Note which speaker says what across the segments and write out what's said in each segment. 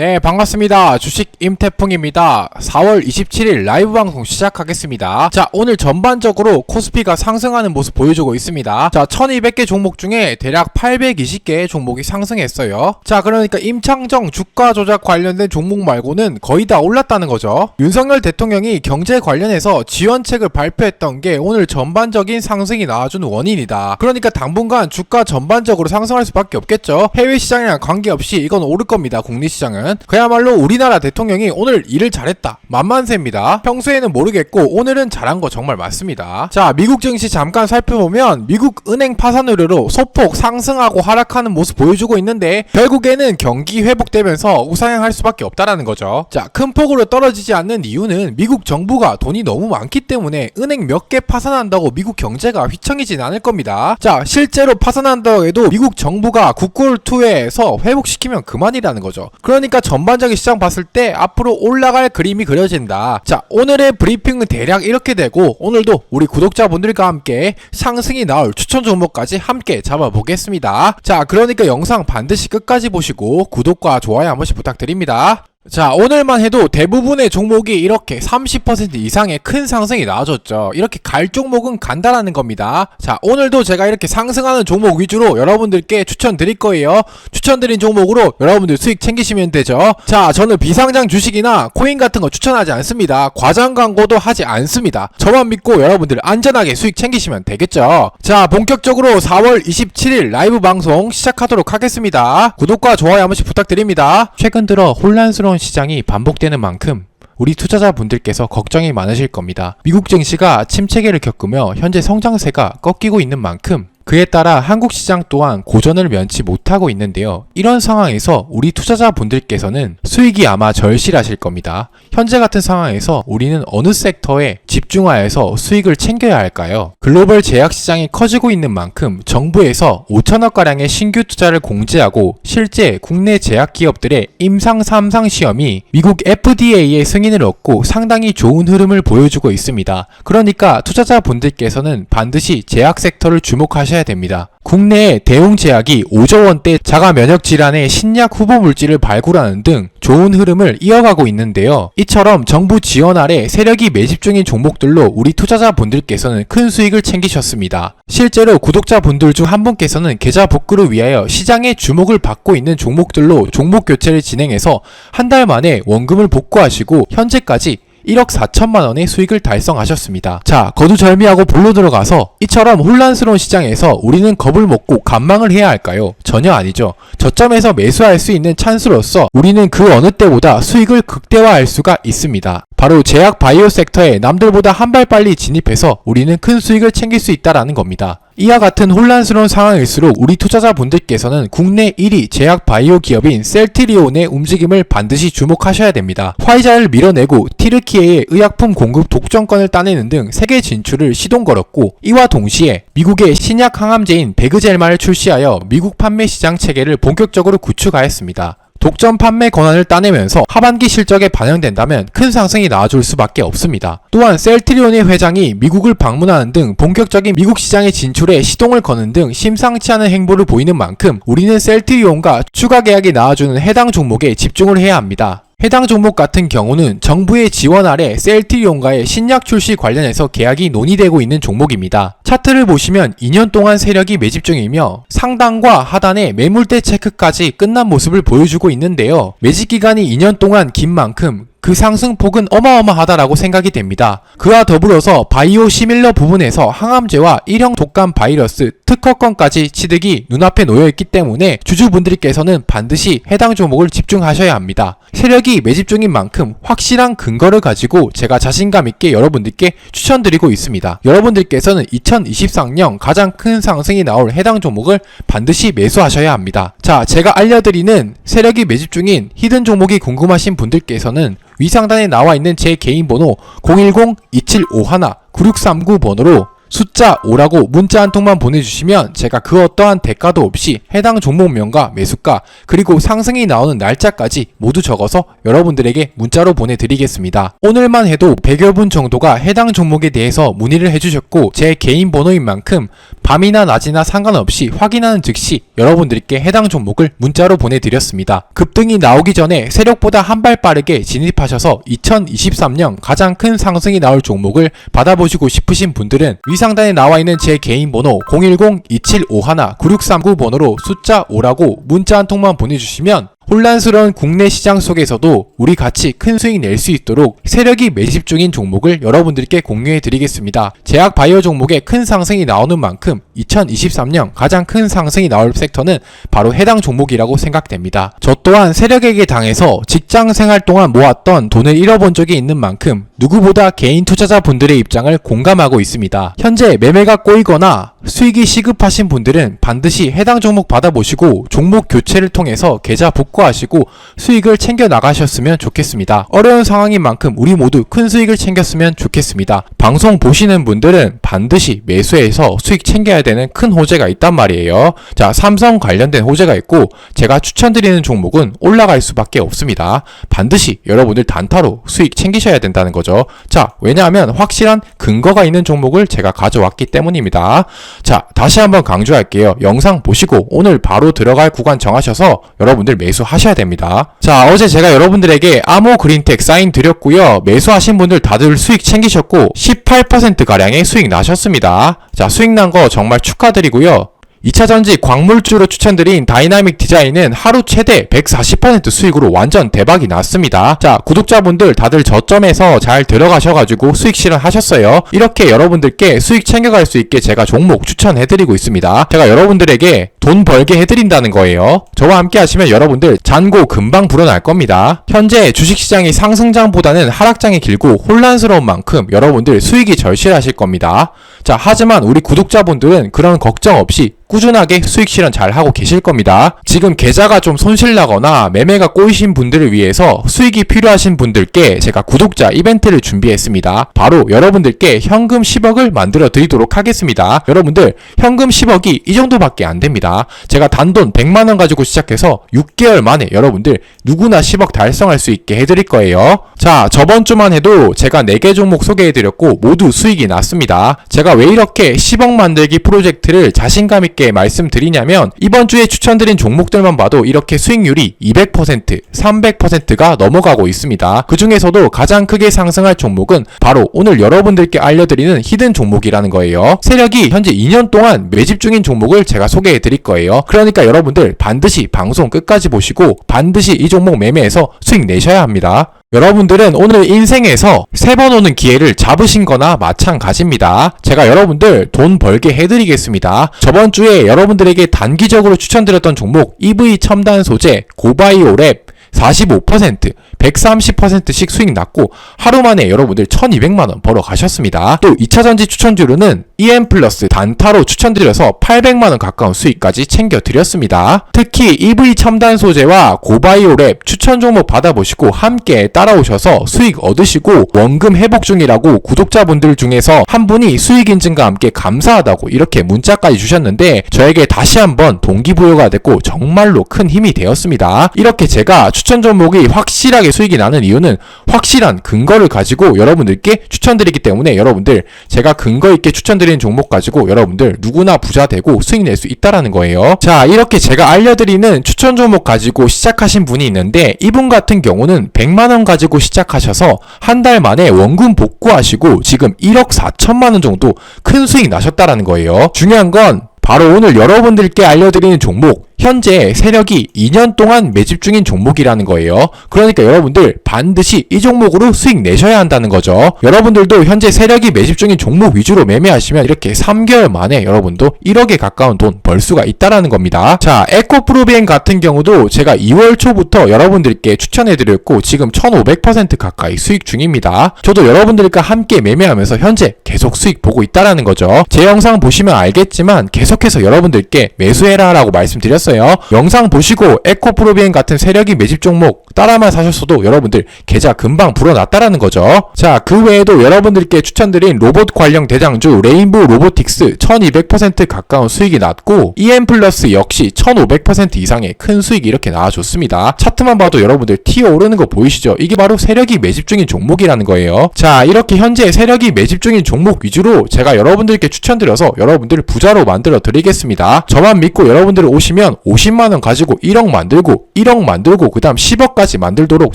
Speaker 1: 네, 반갑습니다. 주식 임태풍입니다. 4월 27일 라이브 방송 시작하겠습니다. 자, 오늘 전반적으로 코스피가 상승하는 모습 보여주고 있습니다. 자, 1200개 종목 중에 대략 820개 종목이 상승했어요. 자, 그러니까 임창정 주가 조작 관련된 종목 말고는 거의 다 올랐다는 거죠. 윤석열 대통령이 경제 관련해서 지원책을 발표했던 게 오늘 전반적인 상승이 나와준 원인이다. 그러니까 당분간 주가 전반적으로 상승할 수밖에 없겠죠. 해외 시장이랑 관계없이 이건 오를 겁니다. 국내 시장은. 그야말로 우리나라 대통령이 오늘 일을 잘했다. 만만세입니다. 평소에는 모르겠고 오늘은 잘한 거 정말 맞습니다. 자, 미국 증시 잠깐 살펴보면 미국 은행 파산 우려로 소폭 상승하고 하락하는 모습 보여주고 있는데 결국에는 경기 회복되면서 우상향할 수밖에 없다라는 거죠. 자, 큰 폭으로 떨어지지 않는 이유는 미국 정부가 돈이 너무 많기 때문에 은행 몇 개 파산한다고 미국 경제가 휘청이진 않을 겁니다. 자, 실제로 파산한다고 해도 미국 정부가 국고를 투여해서 회복시키면 그만이라는 거죠. 그러니까 전반적인 시장 봤을 때 앞으로 올라갈 그림이 그려진다. 자, 오늘의 브리핑은 대략 이렇게 되고 오늘도 우리 구독자분들과 함께 상승이 나올 추천 종목까지 함께 잡아보겠습니다. 자, 그러니까 영상 반드시 끝까지 보시고 구독과 좋아요 한 번씩 부탁드립니다. 자 오늘만 해도 대부분의 종목이 이렇게 30% 이상의 큰 상승이 나와줬죠. 이렇게 갈 종목은 간다라는 겁니다. 자 오늘도 제가 이렇게 상승하는 종목 위주로 여러분들께 추천드릴 거예요. 추천드린 종목으로 여러분들 수익 챙기시면 되죠. 자 저는 비상장 주식이나 코인 같은 거 추천하지 않습니다. 과장 광고도 하지 않습니다. 저만 믿고 여러분들 안전하게 수익 챙기시면 되겠죠. 자 본격적으로 4월 27일 라이브 방송 시작하도록 하겠습니다. 구독과 좋아요 한 번씩 부탁드립니다. 최근 들어 혼란스러운 시장이 반복되는 만큼 우리 투자자분들께서 걱정이 많으실 겁니다. 미국 증시가 침체기를 겪으며 현재 성장세가 꺾이고 있는 만큼 그에 따라 한국 시장 또한 고전을 면치 못하고 있는데요. 이런 상황에서 우리 투자자분들께서는 수익이 아마 절실하실 겁니다. 현재 같은 상황에서 우리는 어느 섹터에 집중하여서 수익을 챙겨야 할까요? 글로벌 제약 시장이 커지고 있는 만큼 정부에서 5천억가량의 신규 투자를 공제하고 실제 국내 제약 기업들의 임상 3상 시험이 미국 FDA의 승인을 얻고 상당히 좋은 흐름을 보여주고 있습니다. 그러니까 투자자분들께서는 반드시 제약 섹터를 주목하셔야 됩니다. 국내에 대웅 제약이 5조 원대 자가 면역 질환의 신약 후보 물질을 발굴하는 등 좋은 흐름을 이어가고 있는데요. 이처럼 정부 지원 아래 세력이 매집 중인 종목들로 우리 투자자분들께서는 큰 수익을 챙기셨습니다. 실제로 구독자분들 중 한 분께서는 계좌 복구를 위하여 시장의 주목을 받고 있는 종목들로 종목 교체를 진행해서 한 달 만에 원금을 복구하시고 현재까지 1억 4천만 원의 수익을 달성하셨습니다. 자, 거두절미하고 볼로 들어가서 이처럼 혼란스러운 시장에서 우리는 겁을 먹고 관망을 해야 할까요? 전혀 아니죠. 저점에서 매수할 수 있는 찬스로서 우리는 그 어느 때보다 수익을 극대화할 수가 있습니다. 바로 제약 바이오 섹터에 남들보다 한 발 빨리 진입해서 우리는 큰 수익을 챙길 수 있다라는 겁니다. 이와 같은 혼란스러운 상황일수록 우리 투자자분들께서는 국내 1위 제약 바이오 기업인 셀트리온의 움직임을 반드시 주목하셔야 됩니다. 화이자를 밀어내고 티르키에의 의약품 공급 독점권을 따내는 등 세계 진출을 시동 걸었고 이와 동시에 미국의 신약 항암제인 베그젤마를 출시하여 미국 판매 시장 체계를 본격적으로 구축하였습니다. 독점 판매 권한을 따내면서 하반기 실적에 반영된다면 큰 상승이 나와줄 수밖에 없습니다. 또한 셀트리온의 회장이 미국을 방문하는 등 본격적인 미국 시장의 진출에 시동을 거는 등 심상치 않은 행보를 보이는 만큼 우리는 셀트리온과 추가 계약이 나와주는 해당 종목에 집중을 해야 합니다. 해당 종목 같은 경우는 정부의 지원 아래 셀트리온과의 신약 출시 관련해서 계약이 논의되고 있는 종목입니다. 차트를 보시면 2년 동안 세력이 매집 중이며 상단과 하단의 매물대 체크까지 끝난 모습을 보여주고 있는데요. 매집 기간이 2년 동안 긴 만큼 그 상승폭은 어마어마하다라고 생각이 됩니다. 그와 더불어서 바이오 시밀러 부분에서 항암제와 일형 독감 바이러스 특허권까지 취득이 눈앞에 놓여있기 때문에 주주분들께서는 반드시 해당 종목을 집중하셔야 합니다. 세력이 매집 중인 만큼 확실한 근거를 가지고 제가 자신감 있게 여러분들께 추천드리고 있습니다. 여러분들께서는 2023년 가장 큰 상승이 나올 해당 종목을 반드시 매수하셔야 합니다. 자, 제가 알려드리는 세력이 매집 중인 히든 종목이 궁금하신 분들께서는 위상단에 나와 있는 제 개인 번호 010-2751-9639번으로 숫자 5라고 문자 한 통만 보내주시면 제가 그 어떠한 대가도 없이 해당 종목명과 매수가 그리고 상승이 나오는 날짜까지 모두 적어서 여러분들에게 문자로 보내드리겠습니다. 오늘만 해도 100여 분 정도가 해당 종목에 대해서 문의를 해주셨고 제 개인 번호인 만큼 밤이나 낮이나 상관없이 확인하는 즉시 여러분들께 해당 종목을 문자로 보내드렸습니다. 급등이 나오기 전에 세력보다 한 발 빠르게 진입하셔서 2023년 가장 큰 상승이 나올 종목을 받아보시고 싶으신 분들은 위 상단에 나와 있는 제 개인 번호 010-2751-9639 번호로 숫자 5라고 문자 한 통만 보내주시면 혼란스러운 국내 시장 속에서도 우리 같이 큰 수익 낼 수 있도록 세력이 매집 중인 종목을 여러분들께 공유해 드리겠습니다. 제약 바이오 종목에 큰 상승이 나오는 만큼 2023년 가장 큰 상승이 나올 섹터는 바로 해당 종목이라고 생각됩니다. 저 또한 세력에게 당해서 직장 생활 동안 모았던 돈을 잃어본 적이 있는 만큼 누구보다 개인 투자자 분들의 입장을 공감하고 있습니다. 현재 매매가 꼬이거나 수익이 시급하신 분들은 반드시 해당 종목 받아보시고 종목 교체를 통해서 계좌 복구 하시고 수익을 챙겨 나가셨으면 좋겠습니다. 어려운 상황인 만큼 우리 모두 큰 수익을 챙겼으면 좋겠습니다. 방송 보시는 분들은 반드시 매수해서 수익 챙겨야 되는 큰 호재가 있단 말이에요. 자, 삼성 관련된 호재가 있고 제가 추천드리는 종목은 올라갈 수밖에 없습니다. 반드시 여러분들 단타로 수익 챙기셔야 된다는 거죠. 자, 왜냐하면 확실한 근거가 있는 종목을 제가 가져왔기 때문입니다. 자, 다시 한번 강조할게요. 영상 보시고 오늘 바로 들어갈 구간 정하셔서 여러분들 매수 하셔야 됩니다. 자, 어제 제가 여러분들에게 아모 그린텍 사인 드렸고요. 매수하신 분들 다들 수익 챙기셨고 18%가량의 수익 나셨습니다. 자, 수익 난 거 정말 축하드리고요. 2차전지 광물주로 추천드린 다이나믹 디자인은 하루 최대 140% 수익으로 완전 대박이 났습니다. 자, 구독자분들 다들 저점에서 잘 들어가셔가지고 수익 실현하셨어요. 이렇게 여러분들께 수익 챙겨갈 수 있게 제가 종목 추천해드리고 있습니다. 제가 여러분들에게 돈 벌게 해드린다는 거예요. 저와 함께 하시면 여러분들 잔고 금방 불어날 겁니다. 현재 주식시장이 상승장보다는 하락장이 길고 혼란스러운 만큼 여러분들 수익이 절실하실 겁니다. 자, 하지만 우리 구독자분들은 그런 걱정 없이 꾸준하게 수익 실현 잘 하고 계실 겁니다. 지금 계좌가 좀 손실나거나 매매가 꼬이신 분들을 위해서 수익이 필요하신 분들께 제가 구독자 이벤트를 준비했습니다. 바로 여러분들께 현금 10억을 만들어 드리도록 하겠습니다. 여러분들 현금 10억이 이 정도밖에 안 됩니다. 제가 단돈 100만원 가지고 시작해서 6개월 만에 여러분들 누구나 10억 달성할 수 있게 해드릴 거예요. 자, 저번 주만 해도 제가 4개 종목 소개해드렸고 모두 수익이 났습니다. 제가 왜 이렇게 10억 만들기 프로젝트를 자신감 있게 말씀드리냐면 이번 주에 추천드린 종목들만 봐도 이렇게 수익률이 200%, 300%가 넘어가고 있습니다. 그 중에서도 가장 크게 상승할 종목은 바로 오늘 여러분들께 알려드리는 히든 종목이라는 거예요. 세력이 현재 2년 동안 매집 중인 종목을 제가 소개해 드릴 거예요. 그러니까 여러분들 반드시 방송 끝까지 보시고 반드시 이 종목 매매해서 수익 내셔야 합니다. 여러분들은 오늘 인생에서 세 번 오는 기회를 잡으신 거나 마찬가지입니다. 제가 여러분들 돈 벌게 해드리겠습니다. 저번 주에 여러분들에게 단기적으로 추천드렸던 종목 EV 첨단 소재 고바이오 랩 45%, 130%씩 수익 났고 하루 만에 여러분들 1200만원 벌어 가셨습니다. 또 2차전지 추천주로는 EM 플러스 단타로 추천드려서 800만원 가까운 수익까지 챙겨드렸습니다. 특히 EV 첨단 소재와 고바이오 랩 추천 종목 받아보시고 함께 따라오셔서 수익 얻으시고 원금 회복 중이라고 구독자분들 중에서 한 분이 수익 인증과 함께 감사하다고 이렇게 문자까지 주셨는데 저에게 다시 한번 동기부여가 됐고 정말로 큰 힘이 되었습니다. 이렇게 제가 추천 종목이 확실하게 수익이 나는 이유는 확실한 근거를 가지고 여러분들께 추천드리기 때문에 여러분들 제가 근거 있게 추천드리는 종목 가지고 여러분들 누구나 부자 되고 수익 낼 수 있다라는 거예요. 자, 이렇게 제가 알려드리는 추천 종목 가지고 시작하신 분이 있는데 이분 같은 경우는 100만 원 가지고 시작하셔서 한 달 만에 원금 복구하시고 지금 1억 4천만 원 정도 큰 수익 나셨다라는 거예요. 중요한 건 바로 오늘 여러분들께 알려드리는 종목 현재 세력이 2년 동안 매집 중인 종목이라는 거예요. 그러니까 여러분들 반드시 이 종목으로 수익 내셔야 한다는 거죠. 여러분들도 현재 세력이 매집 중인 종목 위주로 매매하시면 이렇게 3개월 만에 여러분도 1억에 가까운 돈 벌 수가 있다라는 겁니다. 자, 에코프로비엔 같은 경우도 제가 2월 초부터 여러분들께 추천해드렸고 지금 1500% 가까이 수익 중입니다. 저도 여러분들과 함께 매매하면서 현재 계속 수익 보고 있다라는 거죠. 제 영상 보시면 알겠지만 계속해서 여러분들께 매수해라 라고 말씀드렸습니 다. 하셨어요. 영상 보시고 에코프로비엔 같은 세력이 매집 종목 따라만 사셨어도 여러분들 계좌 금방 불어났다라는 거죠. 자, 그 외에도 여러분들께 추천드린 로봇 관련 대장주 레인보우 로보틱스 1200% 가까운 수익이 났고 EM 플러스 역시 1500% 이상의 큰 수익이 이렇게 나와줬습니다. 차트만 봐도 여러분들 튀어 오르는 거 보이시죠? 이게 바로 세력이 매집 중인 종목이라는 거예요. 자, 이렇게 현재 세력이 매집 중인 종목 위주로 제가 여러분들께 추천드려서 여러분들 부자로 만들어 드리겠습니다. 저만 믿고 여러분들 오시면 50만 원 가지고 1억 만들고 1억 만들고 그 다음 10억까지 만들도록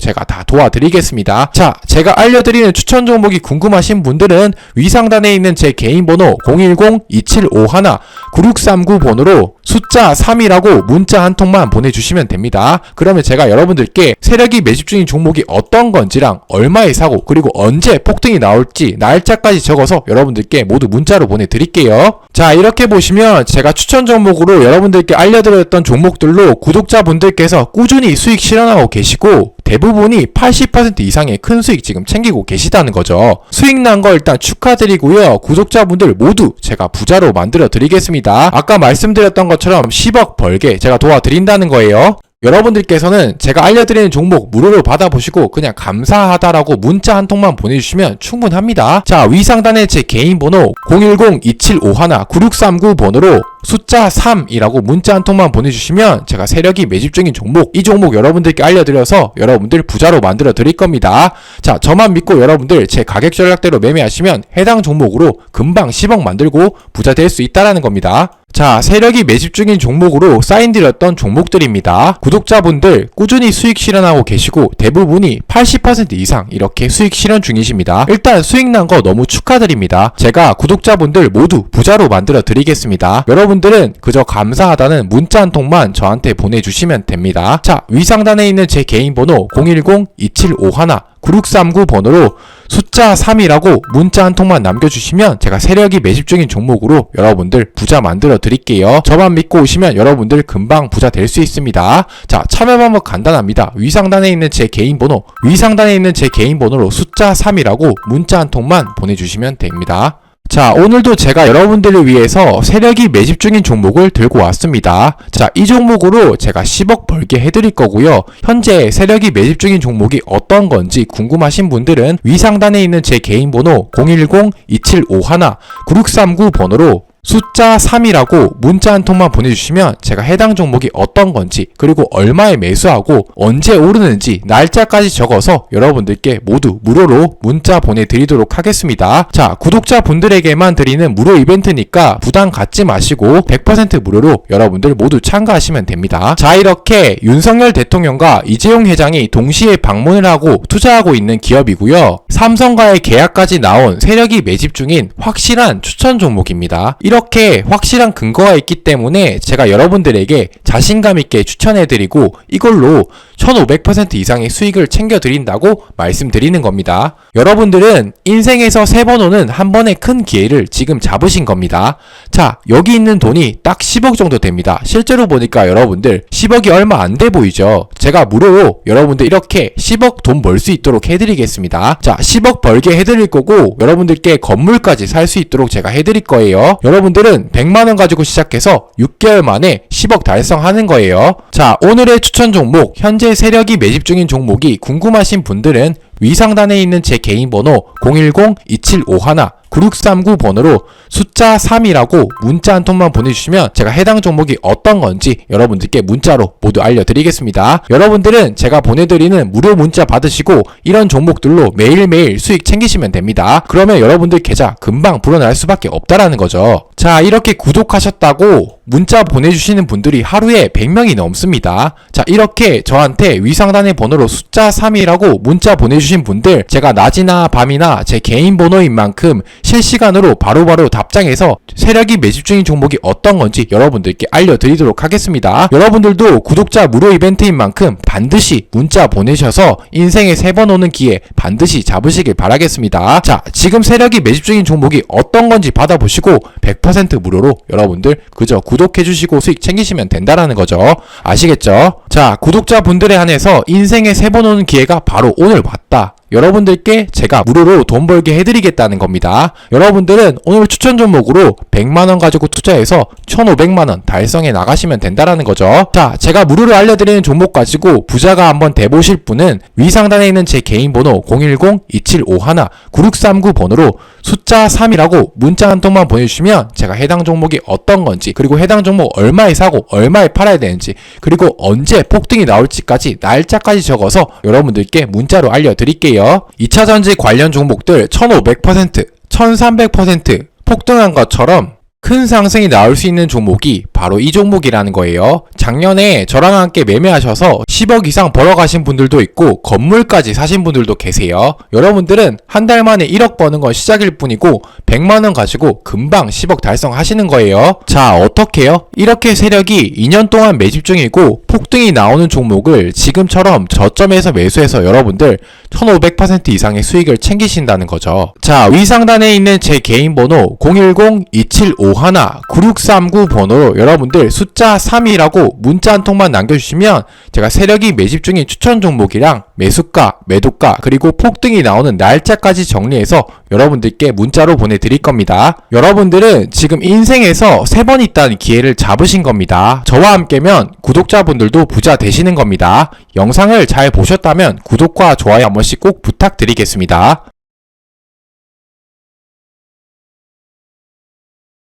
Speaker 1: 제가 다 도와드리겠습니다. 자, 제가 알려드리는 추천 종목이 궁금하신 분들은 위상단에 있는 제 개인 번호 010-2751-9639 번호로 숫자 3이라고 문자 한 통만 보내주시면 됩니다. 그러면 제가 여러분들께 세력이 매집 중인 종목이 어떤 건지랑 얼마에 사고 그리고 언제 폭등이 나올지 날짜까지 적어서 여러분들께 모두 문자로 보내드릴게요. 자 이렇게 보시면 제가 추천 종목으로 여러분들께 알려드렸던 종목들로 구독자분들께서 꾸준히 수익 실현하고 계시고 대부분이 80% 이상의 큰 수익 지금 챙기고 계시다는 거죠. 수익 난 거 일단 축하드리고요. 구독자분들 모두 제가 부자로 만들어 드리겠습니다. 아까 말씀드렸던 것처럼 10억 벌게 제가 도와드린다는 거예요. 여러분들께서는 제가 알려드리는 종목 무료로 받아보시고 그냥 감사하다라고 문자 한 통만 보내주시면 충분합니다. 자 위상단의 제 개인 번호 010-2751-9639 번호로 숫자 3이라고 문자 한 통만 보내주시면 제가 세력이 매집 중인 종목 이 종목 여러분들께 알려드려서 여러분들 부자로 만들어 드릴 겁니다. 자 저만 믿고 여러분들 제 가격 전략대로 매매하시면 해당 종목으로 금방 10억 만들고 부자 될 수 있다라는 겁니다. 자, 세력이 매집 중인 종목으로 사인드렸던 종목들입니다. 구독자분들 꾸준히 수익 실현하고 계시고 대부분이 80% 이상 이렇게 수익 실현 중이십니다. 일단 수익 난 거 너무 축하드립니다. 제가 구독자분들 모두 부자로 만들어 드리겠습니다. 여러분들은 그저 감사하다는 문자 한 통만 저한테 보내주시면 됩니다. 자, 위상단에 있는 제 개인 번호 010-2751 9639 번호로 숫자 3이라고 문자 한 통만 남겨주시면 제가 세력이 매집 중인 종목으로 여러분들 부자 만들어 드릴게요. 저만 믿고 오시면 여러분들 금방 부자 될 수 있습니다. 자, 참여 방법 간단합니다. 위상단에 있는 제 개인 번호, 위상단에 있는 제 개인 번호로 숫자 3이라고 문자 한 통만 보내주시면 됩니다. 자, 오늘도 제가 여러분들을 위해서 세력이 매집 중인 종목을 들고 왔습니다. 자, 이 종목으로 제가 10억 벌게 해드릴 거고요. 현재 세력이 매집 중인 종목이 어떤 건지 궁금하신 분들은 위상단에 있는 제 개인 번호 010-2751-9639 번호로 숫자 3이라고 문자 한 통만 보내주시면 제가 해당 종목이 어떤 건지 그리고 얼마에 매수하고 언제 오르는지 날짜까지 적어서 여러분들께 모두 무료로 문자 보내드리도록 하겠습니다. 자 구독자 분들에게만 드리는 무료 이벤트니까 부담 갖지 마시고 100% 무료로 여러분들 모두 참가하시면 됩니다. 자 이렇게 윤석열 대통령과 이재용 회장이 동시에 방문을 하고 투자하고 있는 기업이고요. 삼성과의 계약까지 나온 세력이 매집 중인 확실한 추천 종목입니다. 이렇게 확실한 근거가 있기 때문에 제가 여러분들에게 자신감 있게 추천해드리고 이걸로 1500% 이상의 수익을 챙겨드린다고 말씀드리는 겁니다. 여러분들은 인생에서 세 번 오는 한 번의 큰 기회를 지금 잡으신 겁니다. 자, 여기 있는 돈이 딱 10억 정도 됩니다. 실제로 보니까 여러분들 10억이 얼마 안 돼 보이죠? 제가 무료로 여러분들 이렇게 10억 돈 벌 수 있도록 해드리겠습니다. 자, 10억 벌게 해드릴 거고 여러분들께 건물까지 살 수 있도록 제가 해드릴 거예요. 여러분 들은 100만원 가지고 시작해서 6개월 만에 10억 달성하는 거예요. 자, 오늘의 추천 종목, 현재 세력이 매집 중인 종목이 궁금하신 분들은 위상단에 있는 제 개인 번호 010-2751 9639 번호로 숫자 3이라고 문자 한 통만 보내주시면 제가 해당 종목이 어떤 건지 여러분들께 문자로 모두 알려드리겠습니다. 여러분들은 제가 보내드리는 무료 문자 받으시고 이런 종목들로 매일매일 수익 챙기시면 됩니다. 그러면 여러분들 계좌 금방 불어날 수밖에 없다라는 거죠. 자 이렇게 구독하셨다고 문자 보내주시는 분들이 하루에 100명이 넘습니다. 자 이렇게 저한테 위상단의 번호로 숫자 3이라고 문자 보내주신 분들 제가 낮이나 밤이나 제 개인 번호인 만큼 실시간으로 바로바로 답장해서 세력이 매집 중인 종목이 어떤 건지 여러분들께 알려드리도록 하겠습니다. 여러분들도 구독자 무료 이벤트인 만큼 반드시 문자 보내셔서 인생에 세 번 오는 기회 반드시 잡으시길 바라겠습니다. 자, 지금 세력이 매집 중인 종목이 어떤 건지 받아보시고 100% 무료로 여러분들 그저 구 독해주시고 수익 챙기시면 된다라는 거죠. 아시겠죠? 자, 구독자분들에 한해서 인생에 세 번 오는 기회가 바로 오늘 왔다. 여러분들께 제가 무료로 돈 벌게 해드리겠다는 겁니다. 여러분들은 오늘 추천 종목으로 100만원 가지고 투자해서 1500만원 달성해 나가시면 된다라는 거죠. 자, 제가 무료로 알려드리는 종목 가지고 부자가 한번 돼보실 분은 위 상단에 있는 제 개인 번호 010-2751-9639 번호로 숫자 3이라고 문자 한 통만 보내주시면 제가 해당 종목이 어떤 건지 그리고 해당 종목 얼마에 사고 얼마에 팔아야 되는지 그리고 언제 폭등이 나올지까지 날짜까지 적어서 여러분들께 문자로 알려드릴게요. 2차 전지 관련 종목들 1500%, 1300% 폭등한 것처럼 큰 상승이 나올 수 있는 종목이 바로 이 종목이라는 거예요. 작년에 저랑 함께 매매하셔서 10억 이상 벌어가신 분들도 있고 건물까지 사신 분들도 계세요. 여러분들은 한 달 만에 1억 버는 건 시작일 뿐이고 100만 원 가지고 금방 10억 달성하시는 거예요. 자, 어떻게요? 이렇게 세력이 2년 동안 매집 중이고 폭등이 나오는 종목을 지금처럼 저점에서 매수해서 여러분들 1500% 이상의 수익을 챙기신다는 거죠. 자, 위 상단에 있는 제 개인 번호 010-2751-9639 번호로 여러분들 숫자 3이라고 문자 한 통만 남겨주시면 제가 세력이 매집 중인 추천 종목이랑 매수가, 매도가, 그리고 폭등이 나오는 날짜까지 정리해서 여러분들께 문자로 보내드릴 겁니다. 여러분들은 지금 인생에서 세 번 있다는 기회를 잡으신 겁니다. 저와 함께면 구독자분들도 부자 되시는 겁니다. 영상을 잘 보셨다면 구독과 좋아요 한 번씩 꼭 부탁드리겠습니다.